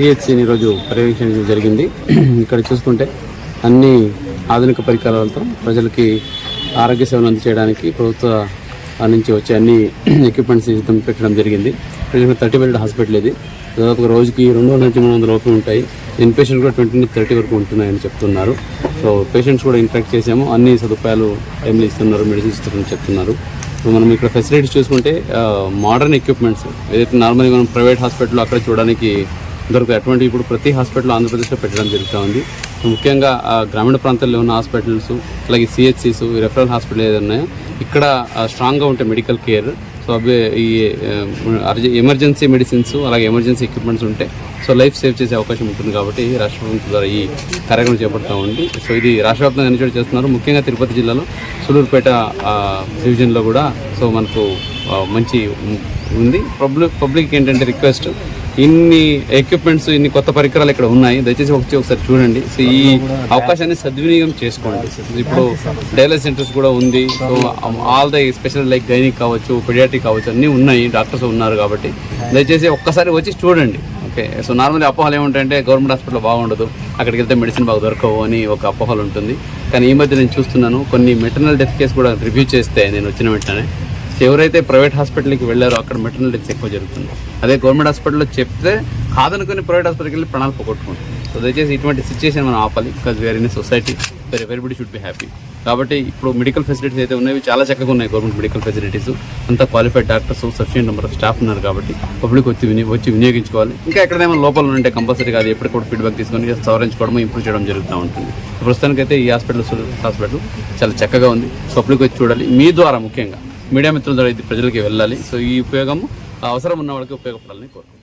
సిహెచ్సిని ఈరోజు పర్యవేక్షించడం జరిగింది. ఇక్కడ చూసుకుంటే అన్ని ఆధునిక పరికరాలతో ప్రజలకి ఆరోగ్య సేవలు అందజేయడానికి ప్రభుత్వ నుంచి వచ్చే అన్ని ఎక్విప్మెంట్స్ సిద్ధం పెట్టడం జరిగింది. థర్టీ బెడ్ హాస్పిటల్ ఇది. దాదాపు రోజుకి రెండు వందల నుంచి మూడు వందల లోపు ఉంటాయి. ఇన్ పేషెంట్ కూడా ట్వంటీ నుంచి థర్టీ వరకు ఉంటున్నాయని చెప్తున్నారు. సో పేషెంట్స్ కూడా ఇంట్రాక్ట్ చేసాము. అన్ని సదుపాయాలు టైంలో ఇస్తున్నారు మెడిసిన్స్ ఇస్తున్నారని చెప్తున్నారు. సో మనం ఇక్కడ ఫెసిలిటీస్ చూసుకుంటే మోడర్న్ ఎక్విప్మెంట్స్ ఏదైతే నార్మల్గా మనం ప్రైవేట్ హాస్పిటల్లో అక్కడ చూడడానికి దొరుకుతాయి అటువంటి ఇప్పుడు ప్రతి హాస్పిటల్ ఆంధ్రప్రదేశ్లో పెట్టడం జరుగుతూ ఉంది. ముఖ్యంగా గ్రామీణ ప్రాంతాల్లో ఉన్న హాస్పిటల్స్ అలాగే సిహెచ్సిస్ రెఫరల్ హాస్పిటల్ ఏదైనా ఉన్నాయో ఇక్కడ స్ట్రాంగ్గా ఉంటే మెడికల్ కేర్ సో అవి ఈ ఎమర్జెన్సీ మెడిసిన్స్ అలాగే ఎమర్జెన్సీ ఎక్విప్మెంట్స్ ఉంటాయి సో లైఫ్ సేవ్ చేసే అవకాశం ఉంటుంది కాబట్టి రాష్ట్ర ప్రభుత్వం ద్వారా ఈ కార్యక్రమం చేపడతా ఉంది. సో ఇది రాష్ట్ర వ్యాప్తంగా అన్ని చేస్తున్నారు? ముఖ్యంగా తిరుపతి జిల్లాలో సులూరుపేట డివిజన్లో కూడా సో మనకు మంచి ఉంది. పబ్లిక్ పబ్లిక్ ఏంటంటే రిక్వెస్ట్ ఇన్ని ఎక్విప్మెంట్స్ ఇన్ని కొత్త పరికరాలు ఇక్కడ ఉన్నాయి. దయచేసి ఒకటి ఒకసారి చూడండి. సో ఈ అవకాశాన్ని సద్వినియోగం చేసుకోండి. ఇప్పుడు డయాలసిస్ సెంటర్స్ కూడా ఉంది. So all the special like gynaec కావచ్చు పెడియాటిక్ కావచ్చు అన్నీ ఉన్నాయి. డాక్టర్స్ ఉన్నారు కాబట్టి దయచేసి ఒక్కసారి వచ్చి చూడండి. ఓకే సో నార్మల్ అపోహలు ఏముంటాయంటే గవర్నమెంట్ హాస్పిటల్ బాగుండదు. అక్కడికి వెళ్తే మెడిసిన్ బాగా దొరకవు అని ఒక అపోహలు ఉంటుంది. కానీ ఈ మధ్య నేను చూస్తున్నాను. కొన్ని మెటర్నల్ డెత్ కేసు కూడా రివ్యూ చేస్తే నేను వచ్చిన వెంటనే. ఎవరైతే ప్రైవేట్ హాస్పిటల్కి వెళ్ళారో అక్కడ మెటర్నల్ డెత్స్ ఎక్కువ జరుగుతుంది. అదే గవర్నమెంట్ హాస్పిటల్లో చెప్తే కాదనుకుని ప్రైవేట్ హాస్పిటల్కి వెళ్ళి ప్రాణాలు పోగొట్టుకుంటాం సో దయచేసి ఇటువంటి సిచ్యువేషన్ మనం ఆపాలి because where in society where everybody should be happy కాబట్టి ఇప్పుడు మెడికల్ ఫెసిలిటీస్ అయితే ఉన్నాయి చాలా చక్కగా ఉన్నాయి గవర్నమెంట్ మెడికల్ ఫెసిలిటీస్ అంతా qualified doctors sufficient number of staff ఉన్నారు కాబట్టి పబ్లిక్ వచ్చి విని వచ్చి వినియోగించుకోవాలి. ఇంకా ఎక్కడైనా లోపాలు ఉంటే కంపల్సరీ కాదు ఎప్పటికప్పుడు ఫీడ్బ్యాక్ తీసుకొని సవరించుకోవడం ఇంప్రూవ్ చేయడం జరుగుతూ ఉంటుంది. ప్రస్తుతానికైతే ఈ హాస్పిటల్ హాస్పిటల్ చాలా చక్కగా ఉంది. పబ్లిక్ వచ్చి చూడాలి. మీ ద్వారా ముఖ్యంగా. మీడియా మిత్రుల ద్వారా ఇది ప్రజలకి వెళ్ళాలి. సో ఈ ఉపయోగం అవసరం ఉన్న వాళ్ళకి ఉపయోగపడాలని కోరుకుంటున్నాను